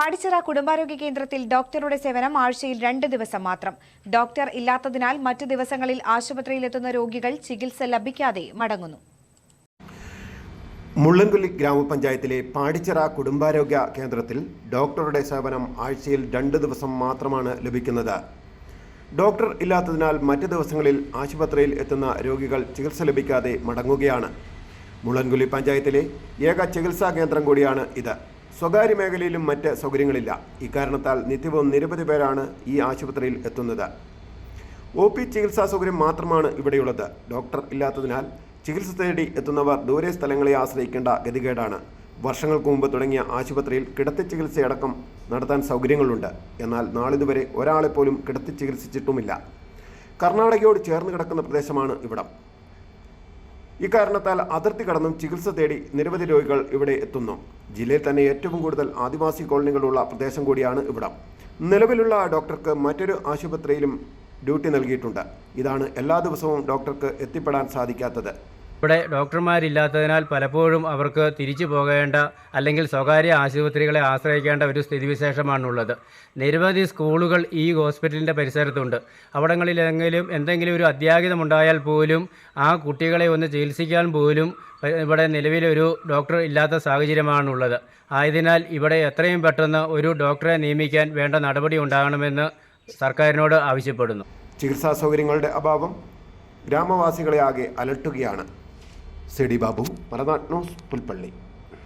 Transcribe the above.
പാടിച്ചിറ കുടുംബാരോഗ്യ കേന്ദ്രത്തിൽ ഡോക്ടറുടെ സേവനം ആഴ്ചയിൽ രണ്ട് ദിവസം മാത്രം. ഡോക്ടർ ഇല്ലാത്തതിനാൽ മറ്റു ദിവസങ്ങളിൽ ആശുപത്രിയിലെത്തുന്ന രോഗികൾ ചികിത്സ ലഭിക്കാതെ മടങ്ങുന്നു. മുള്ളൻകുല്ലി ഗ്രാമപഞ്ചായത്തിലെ പാടിച്ചിറ കുടുംബാരോഗ്യ കേന്ദ്രത്തിൽ ഡോക്ടറുടെ സേവനം ആഴ്ചയിൽ രണ്ട് ദിവസം മാത്രമാണ് ലഭിക്കുന്നത്. ഡോക്ടർ ഇല്ലാത്തതിനാൽ മറ്റ് ദിവസങ്ങളിൽ ആശുപത്രിയിൽ എത്തുന്ന രോഗികൾ ചികിത്സ ലഭിക്കാതെ മടങ്ങുകയാണ്. മുള്ളൻകുല്ലി പഞ്ചായത്തിലെ ഏക ചികിത്സാ കേന്ദ്രം കൂടിയാണ് ഇത്. സ്വകാര്യ മേഖലയിലും മറ്റ് സൗകര്യങ്ങളില്ല. ഇക്കാരണത്താൽ നിത്യവും നിരവധി പേരാണ് ഈ ആശുപത്രിയിൽ എത്തുന്നത്. ഒ പി ചികിത്സാ സൗകര്യം മാത്രമാണ് ഇവിടെയുള്ളത്. ഡോക്ടർ ഇല്ലാത്തതിനാൽ ചികിത്സ തേടി എത്തുന്നവർ ദൂരെ സ്ഥലങ്ങളെ ആശ്രയിക്കേണ്ട ഗതികേടാണ്. വർഷങ്ങൾക്ക് മുമ്പ് തുടങ്ങിയ ആശുപത്രിയിൽ കിടത്തി ചികിത്സയടക്കം നടത്താൻ സൗകര്യങ്ങളുണ്ട്. എന്നാൽ നാളിതുവരെ ഒരാളെപ്പോലും കിടത്തി ചികിത്സിച്ചിട്ടുമില്ല. കർണാടകയോട് ചേർന്ന് കിടക്കുന്ന പ്രദേശമാണ് ഇവിടം. ഇക്കാരണത്താൽ അതിർത്തി കടന്നും ചികിത്സ തേടി നിരവധി രോഗികൾ ഇവിടെ എത്തുന്നു. ജില്ലയിൽ തന്നെ ഏറ്റവും കൂടുതൽ ആദിവാസി കോളനികളുള്ള പ്രദേശം കൂടിയാണ് ഇവിടം. നിലവിലുള്ള ഡോക്ടർക്ക് മറ്റൊരു ആശുപത്രിയിലും ഡ്യൂട്ടി നൽകിയിട്ടുണ്ട്. ഇതാണ് എല്ലാ ദിവസവും ഡോക്ടർക്ക് എത്തിപ്പെടാൻ സാധിക്കാത്തത്. ഇവിടെ ഡോക്ടർമാരില്ലാത്തതിനാൽ പലപ്പോഴും അവർക്ക് തിരിച്ചു പോകേണ്ട അല്ലെങ്കിൽ സ്വകാര്യ ആശുപത്രികളെ ആശ്രയിക്കേണ്ട ഒരു സ്ഥിതിവിശേഷമാണുള്ളത്. നിരവധി സ്കൂളുകൾ ഈ ഹോസ്പിറ്റലിന്റെ പരിസരത്തുണ്ട്. അവിടങ്ങളിലെങ്കിലും എന്തെങ്കിലും ഒരു അത്യാഹിതമുണ്ടായാൽ പോലും ആ കുട്ടികളെ ഒന്ന് ചികിത്സിക്കാൻ പോലും ഇവിടെ നിലവിലൊരു ഡോക്ടർ ഇല്ലാത്ത സാഹചര്യമാണുള്ളത്. ആയതിനാൽ ഇവിടെ എത്രയും പെട്ടെന്ന് ഒരു ഡോക്ടറെ നിയമിക്കാൻ വേണ്ട നടപടി ഉണ്ടാകണമെന്ന് സർക്കാരിനോട് ആവശ്യപ്പെടുന്നു. ചികിത്സാ സൗകര്യങ്ങളുടെ അഭാവം ഗ്രാമവാസികളെ ആകെ അലട്ടുകയാണ്. C Babu Malanad news Pulpally